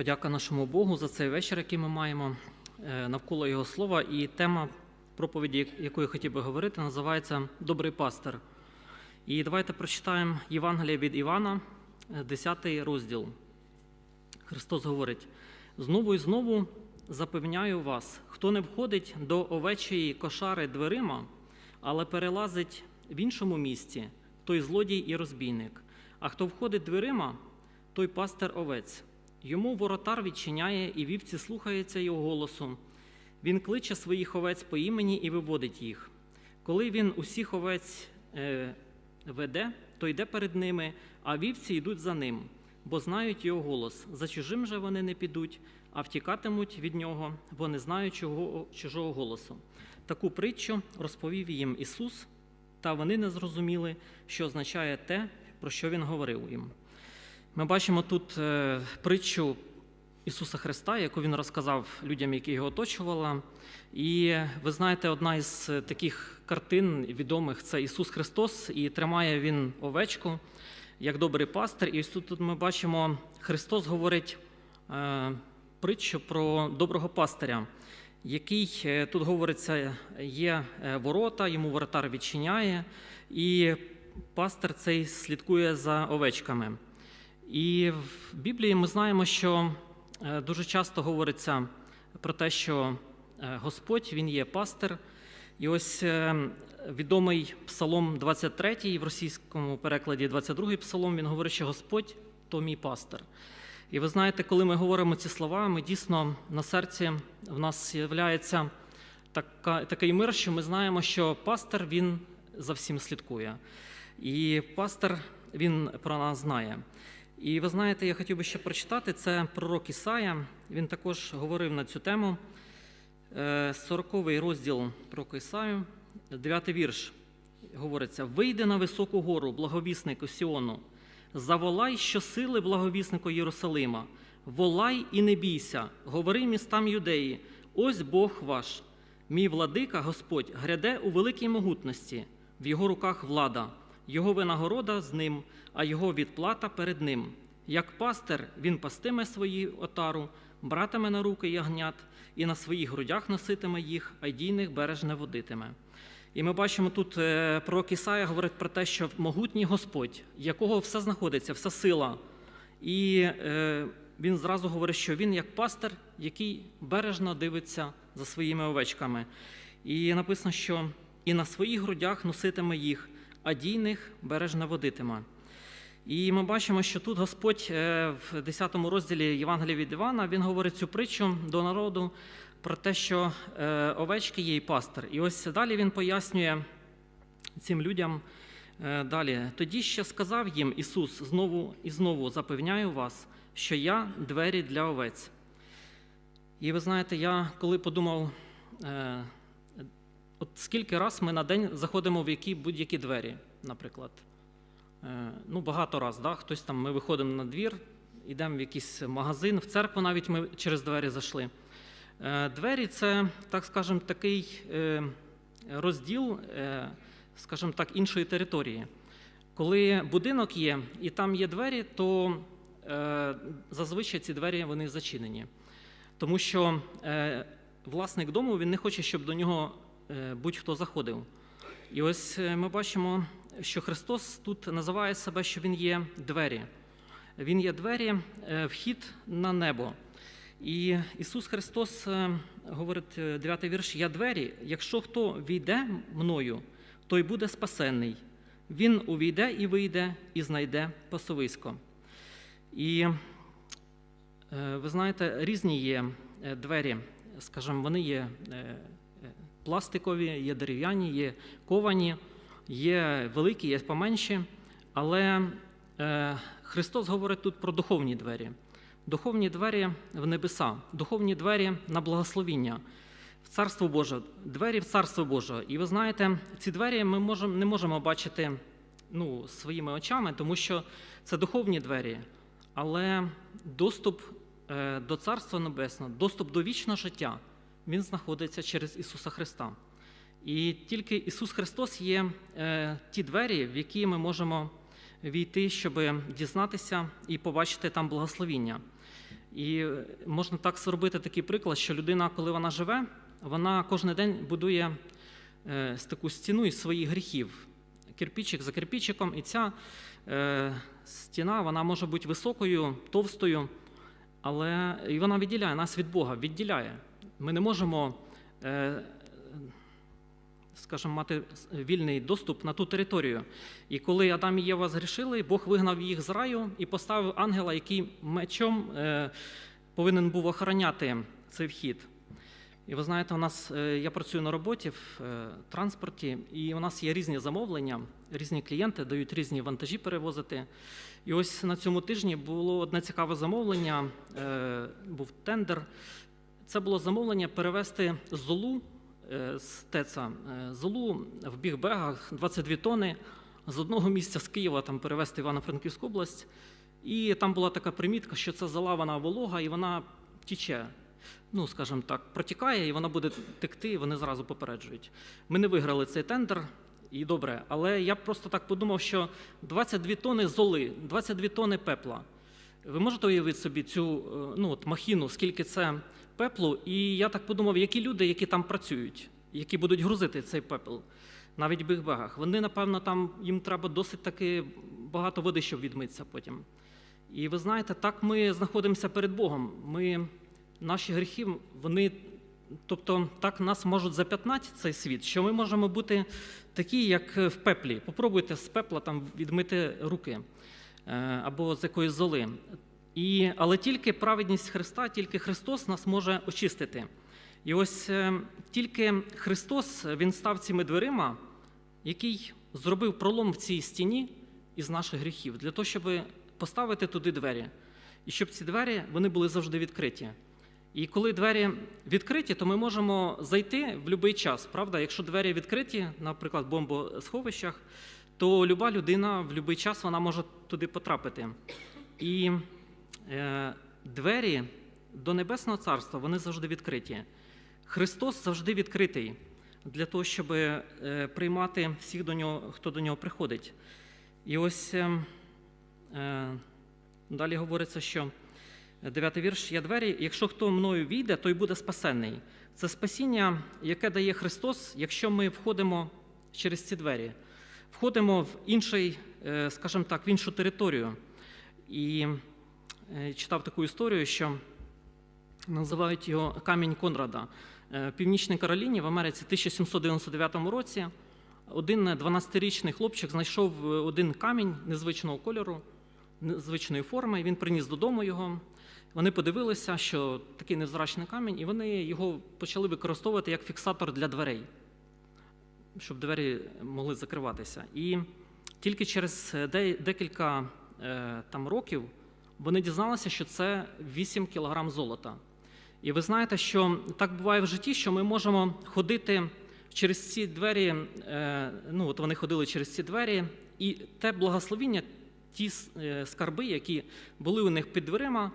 Подяка нашому Богу за цей вечір, який ми маємо е, навколо Його слова. І тема проповіді, яку я хотів би говорити, називається Добрий пастир. І давайте прочитаємо Євангелія від Івана, е, 10 розділ. Христос говорить: знову і знову запевняю вас, хто не входить до овечої кошари дверима, але перелазить в іншому місці, той злодій і розбійник. А хто входить дверима, той пастир овець. Йому воротар відчиняє, і вівці слухаються його голосу. Він кличе своїх овець по імені і виводить їх. Коли він усіх овець е, веде, то йде перед ними, а вівці йдуть за ним, бо знають його голос. За чужим же вони не підуть, а втікатимуть від нього, бо не знають чого, чужого голосу. Таку притчу розповів їм Ісус, та вони не зрозуміли, що означає те, про що Він говорив їм. Ми бачимо тут е, притчу Ісуса Христа, яку Він розказав людям, які його оточували. І ви знаєте, одна із е, таких картин відомих це Ісус Христос, і тримає Він овечку як добрий пастир. І ось тут, ми бачимо, Христос говорить е, притчу про доброго пастиря, який тут говориться, є ворота, йому воротар відчиняє, і пастир цей слідкує за овечками. І в Біблії ми знаємо, що е, дуже часто говориться про те, що е, Господь Він є пастир. І ось е, відомий Псалом 23 в російському перекладі 22 псалом, він говорить, що Господь то мій пастир. І ви знаєте, коли ми говоримо ці слова, ми дійсно на серці в нас з'являється така, такий мир, що ми знаємо, що пастир він за всім слідкує. І пастир він про нас знає. І ви знаєте, я хотів би ще прочитати це пророк Ісая. Він також говорив на цю тему. 40-й розділ пророка Ісаю, 9 вірш говориться: Вийди на високу гору, благовіснику Сіону, заволай щосили благовіснику Єрусалима, волай і не бійся, говори містам юдеї, ось Бог ваш, мій владика, Господь, гряде у великій могутності, в його руках влада, його винагорода з ним, а його відплата перед ним. Як пастир він пастиме свою отару, братиме на руки ягнят, і на своїх грудях носитиме їх, а дійних бережне водитиме. І ми бачимо тут е, пророк Ісая говорить про те, що могутній Господь, якого все знаходиться, вся сила. І е, він зразу говорить, що він як пастир, який бережно дивиться за своїми овечками. І написано, що і на своїх грудях носитиме їх, а дійних бережно водитиме. І ми бачимо, що тут Господь е, в 10 розділі Євангелія від Івана він говорить цю притчу до народу про те, що е, овечки є і пастир. І ось далі він пояснює цим людям е, далі. Тоді ще сказав їм Ісус знову і знову запевняю вас, що я двері для овець. І ви знаєте, я коли подумав, от скільки раз ми на день заходимо в які будь-які двері, наприклад. Ну, багато раз, да? хтось там, ми виходимо на двір, йдемо в якийсь магазин, в церкву навіть ми через двері зайшли. Двері це, так скажемо, такий е, розділ, е, скажімо так, іншої території. Коли будинок є і там є двері, то е, зазвичай ці двері вони зачинені. Тому що власник дому він не хоче, щоб до нього будь-хто заходив. І ось ми бачимо що Христос тут називає себе, що Він є двері. Він є двері, вхід на небо. І Ісус Христос говорить, 9 вірш: Я двері, якщо хто війде мною, той буде спасенний. Він увійде і вийде, і знайде пасовисько. І ви знаєте, різні є двері, скажімо, вони є пластикові, є дерев'яні, є ковані є великі, є поменші, але е, Христос говорить тут про духовні двері. Духовні двері в небеса, духовні двері на благословіння, в Царство Боже, двері в Царство Боже. І ви знаєте, ці двері ми можемо, не можемо бачити ну, своїми очами, тому що це духовні двері, але доступ е, до Царства Небесного, доступ до вічного життя, він знаходиться через Ісуса Христа. І тільки Ісус Христос є е, ті двері, в які ми можемо війти, щоб дізнатися і побачити там благословіння. І е, можна так зробити такий приклад, що людина, коли вона живе, вона кожен день будує е, таку стіну із своїх гріхів, кирпичик за кирпичиком, і ця е, стіна вона може бути високою, товстою, але і вона відділяє нас від Бога, відділяє. Ми не можемо, е, скажімо, мати вільний доступ на ту територію. І коли Адам і Єва згрішили, Бог вигнав їх з раю і поставив ангела, який мечом е, повинен був охороняти цей вхід. І ви знаєте, у нас е, я працюю на роботі в транспорті, і у нас є різні замовлення, різні клієнти дають різні вантажі перевозити. І ось на цьому тижні було одне цікаве замовлення, був тендер. Це було замовлення перевезти золу е, з ТЕЦа, е, золу в бігбегах 22 тони з одного місця з Києва там перевезти Івано-Франківську область. І там була така примітка, що це зола, вона волога і вона тіче. Ну, скажімо так, протікає, і вона буде текти, і вони зразу попереджують. Ми не виграли цей тендер, і добре, але я просто так подумав, що 22 тони золи, 22 тони пепла. Ви можете уявити собі цю е, ну, от махіну, скільки це пеплу? І я так подумав, які люди, які там працюють, які будуть грузити цей пепел, навіть в бігбегах, вони, напевно, там їм треба досить таки багато води, щоб відмитися потім. І ви знаєте, так ми знаходимося перед Богом. Ми, наші гріхи, вони, тобто, так нас можуть зап'ятнати цей світ, що ми можемо бути такі, як в пеплі. Попробуйте з пепла там відмити руки е, або з якоїсь золи. І, але тільки праведність Христа, тільки Христос нас може очистити. І ось е, тільки Христос Він став цими дверима, який зробив пролом в цій стіні із наших гріхів, для того, щоб поставити туди двері. І щоб ці двері вони були завжди відкриті. І коли двері відкриті, то ми можемо зайти в будь-який час. Правда, якщо двері відкриті, наприклад, в бомбосховищах, то люба людина в будь-який час вона може туди потрапити. І двері до Небесного Царства вони завжди відкриті. Христос завжди відкритий для того, щоб е, приймати всіх, до нього, хто до нього приходить. І ось е, е, далі говориться, що дев'ятий вірш є двері. Якщо хто мною війде, той буде спасенний. Це спасіння, яке дає Христос, якщо ми входимо через ці двері, входимо в інший, е, скажімо так, в іншу територію. І е, читав таку історію, що називають його камінь Конрада. Е, В Північній Кароліні в Америці в 1799 році один 12-річний хлопчик знайшов е, один камінь незвичного кольору, незвичної форми. Він приніс додому його. Вони подивилися, що такий невзрачний камінь, і вони його почали використовувати як фіксатор для дверей, щоб двері могли закриватися. І тільки через декілька е, там, років вони дізналися, що це 8 кілограм золота. І ви знаєте, що так буває в житті, що ми можемо ходити через ці двері. е, Ну, от вони ходили через ці двері, і те благословіння, ті е, скарби, які були у них під дверима,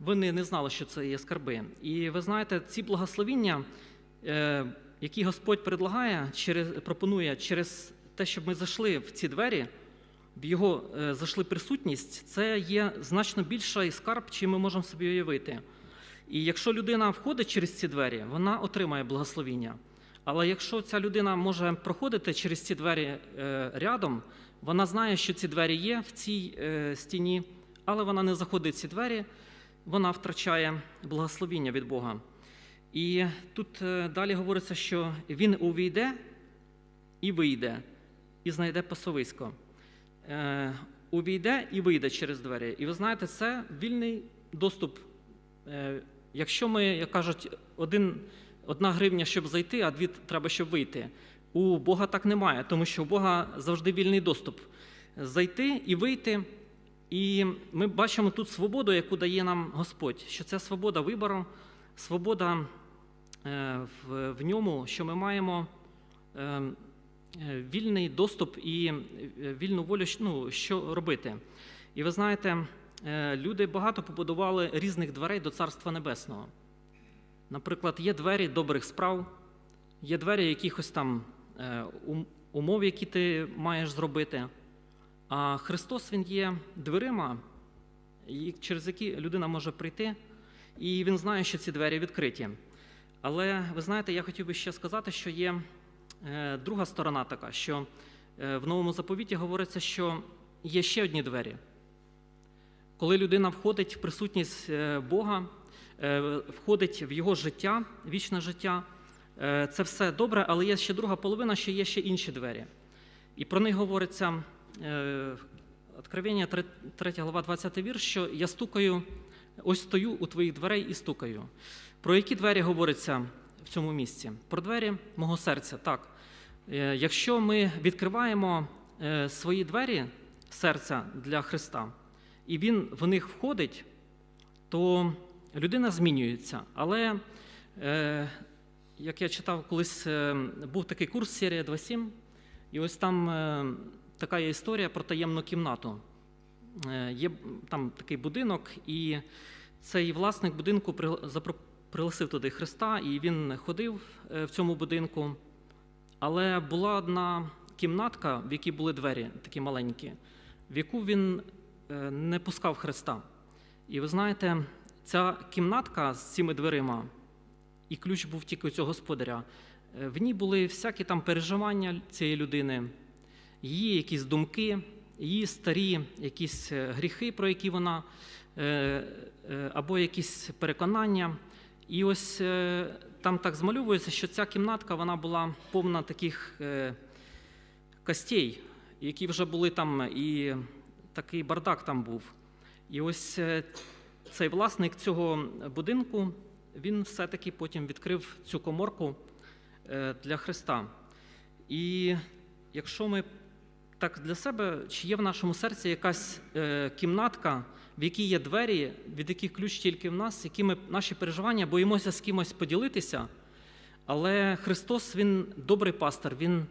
вони не знали, що це є скарби. І ви знаєте, ці благословіння, е, які Господь предлагає, через, пропонує через те, щоб ми зайшли в ці двері, його е, зайшли присутність, це є значно більший скарб, чим ми можемо собі уявити. І якщо людина входить через ці двері, вона отримає благословіння. Але якщо ця людина може проходити через ці двері е, рядом, вона знає, що ці двері є в цій е, стіні, але вона не заходить в ці двері, вона втрачає благословіння від Бога. І тут далі говориться, що він увійде і вийде, і знайде пасовисько. Е, увійде і вийде через двері. І ви знаєте, це вільний доступ. Е, якщо ми, як кажуть, один, одна гривня, щоб зайти, а дві треба, щоб вийти. У Бога так немає, тому що у Бога завжди вільний доступ. Зайти і вийти. І ми бачимо тут свободу, яку дає нам Господь, що це свобода вибору, свобода е, в, ньому, що ми маємо е, е, вільний доступ і е, вільну волю, ну, що робити. І ви знаєте, е, люди багато побудували різних дверей до Царства Небесного. Наприклад, є двері добрих справ, є двері якихось там е, умов, які ти маєш зробити. А Христос Він є дверима, через які людина може прийти і він знає, що ці двері відкриті. Але ви знаєте, я хотів би ще сказати, що є е, друга сторона така, що е, в новому заповіті говориться, що є ще одні двері. Коли людина входить в присутність е, Бога, е, входить в його життя, вічне життя, е, це все добре, але є ще друга половина, що є ще інші двері. І про них говориться е, Откровення, 3 глава, 20 вірш, що я стукаю, ось стою у твоїх дверей і стукаю. Про які двері говориться в цьому місці? Про двері мого серця. Так. Е, Якщо ми відкриваємо е, свої двері серця для Христа, і Він в них входить, то людина змінюється. Але, е, як я читав, колись був такий курс серія 2.7, і ось там така є історія про таємну кімнату. Є там такий будинок, і цей власник будинку при- запро- пригласив туди Христа, і він ходив е, в цьому будинку. Але була одна кімнатка, в якій були двері такі маленькі, в яку він е, не пускав Христа. І ви знаєте, ця кімнатка з цими дверима, і ключ був тільки у цього господаря. е, В ній були всякі там переживання цієї людини, її якісь думки, її старі якісь гріхи, про які вона, або якісь переконання. І ось е, там так змальовується, що ця кімнатка вона була повна таких е, костей, які вже були там, і такий бардак там був. І ось е, цей власник цього будинку, він все-таки потім відкрив цю коморку для Христа. І якщо ми так для себе, чи є в нашому серці якась кімнатка, в якій є двері, від яких ключ тільки в нас, які ми наші переживання боїмося з кимось поділитися. Але Христос, Він добрий пастор, Він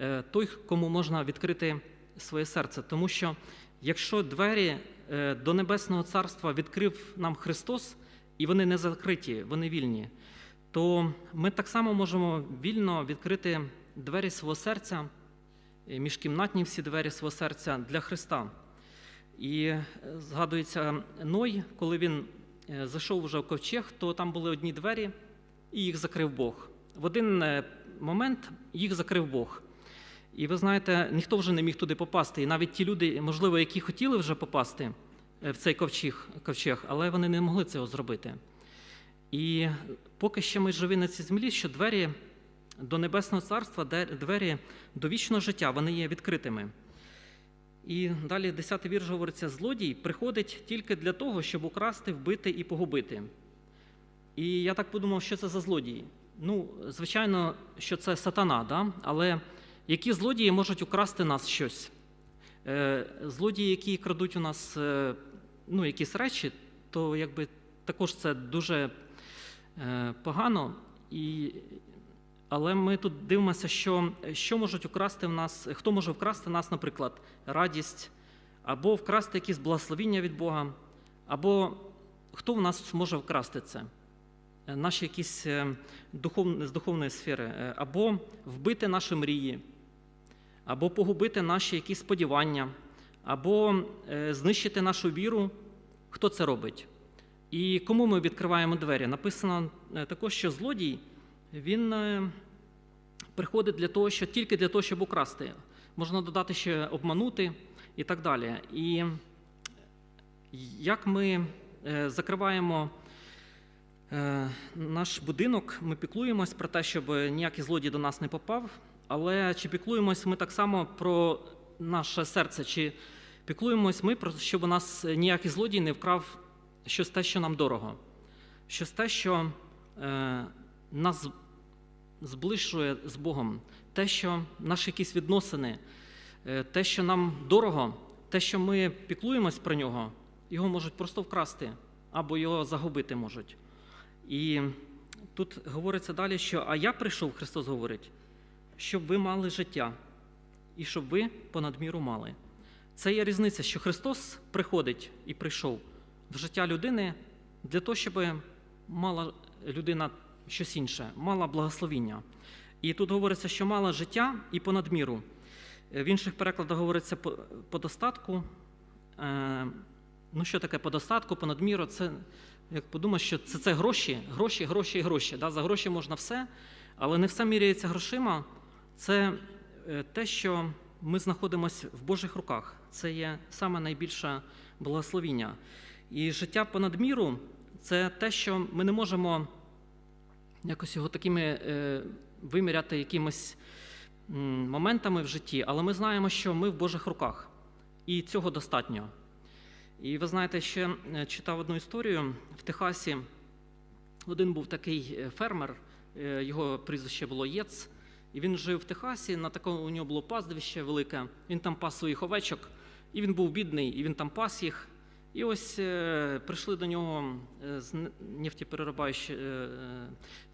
е, той, кому можна відкрити своє серце. Тому що якщо двері е, до Небесного Царства відкрив нам Христос, і вони не закриті, вони вільні, то ми так само можемо вільно відкрити двері свого серця, міжкімнатні всі двері свого серця для Христа. І е, згадується Ной, коли він е, зайшов вже в ковчег, то там були одні двері, і їх закрив Бог. В один е, момент їх закрив Бог. І ви знаєте, ніхто вже не міг туди попасти. І навіть ті люди, можливо, які хотіли вже попасти в цей ковчег, ковчег але вони не могли цього зробити. І поки ще ми живі на цій землі, що двері до Небесного Царства, двері до вічного життя, вони є відкритими. І далі 10 вірш говориться: злодій приходить тільки для того, щоб украсти, вбити і погубити. І я так подумав, що це за злодії. Ну, звичайно, що це сатана, да? але які злодії можуть украсти нас щось? Е, злодії, які крадуть у нас е, ну, якісь речі, то якби також це дуже е, погано. І, але ми тут дивимося, що, що можуть украсти в нас, хто може вкрасти в нас, наприклад, радість, або вкрасти якісь благословіння від Бога, або хто в нас може вкрасти це? Е, Наші якісь е, духов, з духовної сфери, е, або вбити наші мрії, або погубити наші якісь сподівання, або знищити нашу віру. Хто це робить? І кому ми відкриваємо двері? Написано також, що злодій він е, приходить для того, що тільки для того, щоб украсти. Можна додати ще обманути і так далі. І як ми е, закриваємо е, наш будинок, ми піклуємось про те, щоб ніякий злодій до нас не попав, але чи піклуємось ми так само про наше серце, чи піклуємось ми, про щоб у нас ніякий злодій не вкрав щось те, що нам дорого, щось те, що нас зближує з Богом, те, що наші якісь відносини, е, те, що нам дорого, те, що ми піклуємось про нього, його можуть просто вкрасти або його загубити можуть. І тут говориться далі, що а я прийшов, Христос говорить, щоб ви мали життя і щоб ви понад міру мали. Це є різниця, що Христос приходить і прийшов в життя людини для того, щоб мала людина щось інше, мала благословіння. І тут говориться, що мала життя і понад міру. Е, В інших перекладах говориться по, достатку. Е, ну, що таке по достатку, понад міру? Це як подумаєш, що це, це гроші, гроші, гроші і гроші. Да? За гроші можна все, але не все міряється грошима. Це е, те, що ми знаходимося в Божих руках. Це є саме найбільше благословіння. І життя понад міру це те, що ми не можемо якось його такими е, виміряти якимось моментами в житті, але ми знаємо, що ми в Божих руках, і цього достатньо. І ви знаєте, ще е, читав одну історію в Техасі. Один був такий е, фермер, його прізвище було Єц, і він жив в Техасі. На такому у нього було пазвище велике. Він там пас своїх овечок, і він був бідний, і він там пас їх. І ось е, прийшли до нього е, з нефтепереробаючі, е,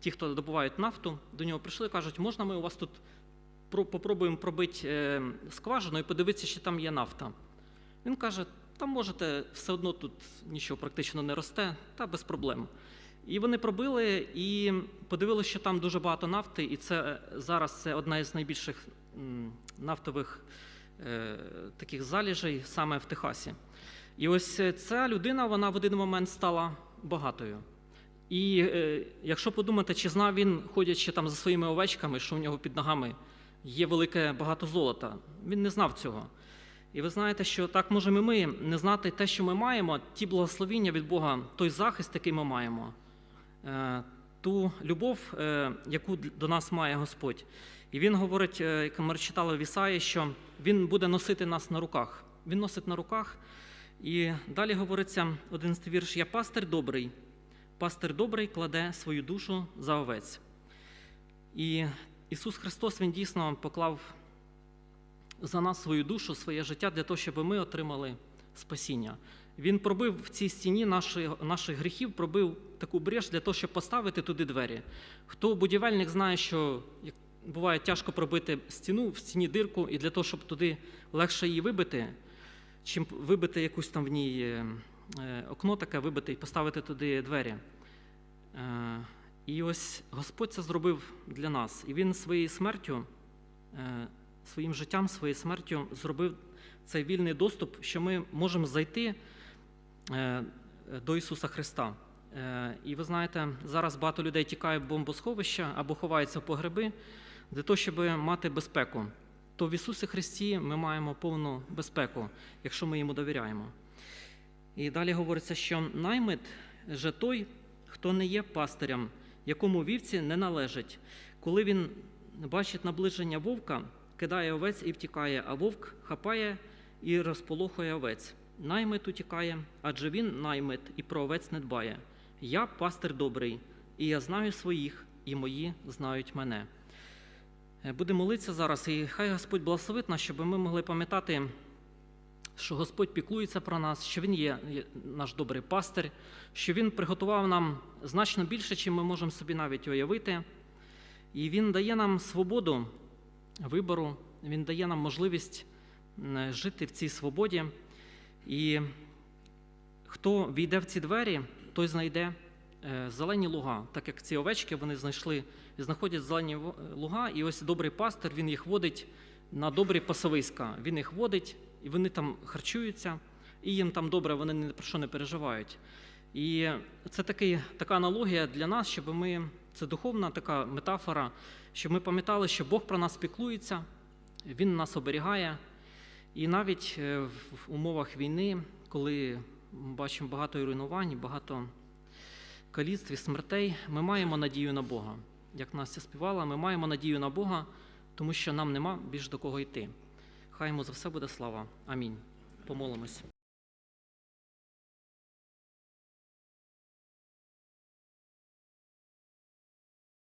ті, хто добувають нафту, до нього прийшли, кажуть, можна ми у вас тут про- попробуємо пробити скважину і подивитися, чи там є нафта. Він каже: там можете, все одно тут нічого практично не росте, та без проблем. І вони пробили і подивилися, що там дуже багато нафти, і це зараз це одна із найбільших нафтових е, таких заліжей саме в Техасі. І ось е, ця людина, вона в один момент стала багатою. І е, якщо подумати, чи знав він, ходячи там за своїми овечками, що в нього під ногами є велике багато золота, він не знав цього. І ви знаєте, що так можемо і ми не знати те, що ми маємо, ті благословіння від Бога, той захист, який ми маємо, е, ту любов, е, яку до нас має Господь. І він говорить, е, як ми читали в Ісаї, що він буде носити нас на руках. Він носить на руках. І далі говориться 11 вірш: Я пастир добрий, пастир добрий кладе свою душу за овець. І Ісус Христос Він дійсно поклав за нас свою душу, своє життя для того, щоб ми отримали спасіння. Він пробив в цій стіні наші, наших гріхів, пробив таку брешь для того, щоб поставити туди двері. Хто будівельник знає, що буває тяжко пробити стіну в стіні дирку, і для того, щоб туди легше її вибити, чим вибити якусь там в ній е, е, окно таке, вибити і поставити туди двері. Е, І ось Господь це зробив для нас. І Він своєю смертю, своїм життям, своєю смертю зробив цей вільний доступ, що ми можемо зайти до Ісуса Христа. І ви знаєте, зараз багато людей тікає в бомбосховища або ховаються в погреби для того, щоб мати безпеку. То в Ісусі Христі ми маємо повну безпеку, якщо ми йому довіряємо. І далі говориться, що наймит же той, хто не є пастирем, якому вівці не належить. Коли він бачить наближення вовка, кидає овець і втікає, а вовк хапає і розполохує овець. Наймит утікає, адже він наймит і про овець не дбає. Я пастир добрий, і я знаю своїх, і мої знають мене. Е, Будемо молитися зараз, і хай Господь благословить нас, щоб ми могли пам'ятати, що Господь піклується про нас, що Він є наш добрий пастир, що Він приготував нам значно більше, чим ми можемо собі навіть уявити. І Він дає нам свободу вибору, Він дає нам можливість жити в цій свободі. І хто війде в ці двері, той знайде е, зелені луга, так як ці овечки вони знайшли знаходять зелені луга, і ось добрий пастир він їх водить на добрі пасовиська. Він їх водить, і вони там харчуються, і їм там добре, вони ні про що не переживають. І це такий, така аналогія для нас, щоб ми, це духовна така метафора, щоб ми пам'ятали, що Бог про нас піклується, Він нас оберігає. І навіть е, в умовах війни, коли ми бачимо багато руйнувань, багато каліцтв і смертей, ми маємо надію на Бога. Як Настя співала, ми маємо надію на Бога, тому що нам нема більш до кого йти. Хай йому за все буде слава. Амінь. Помолимось.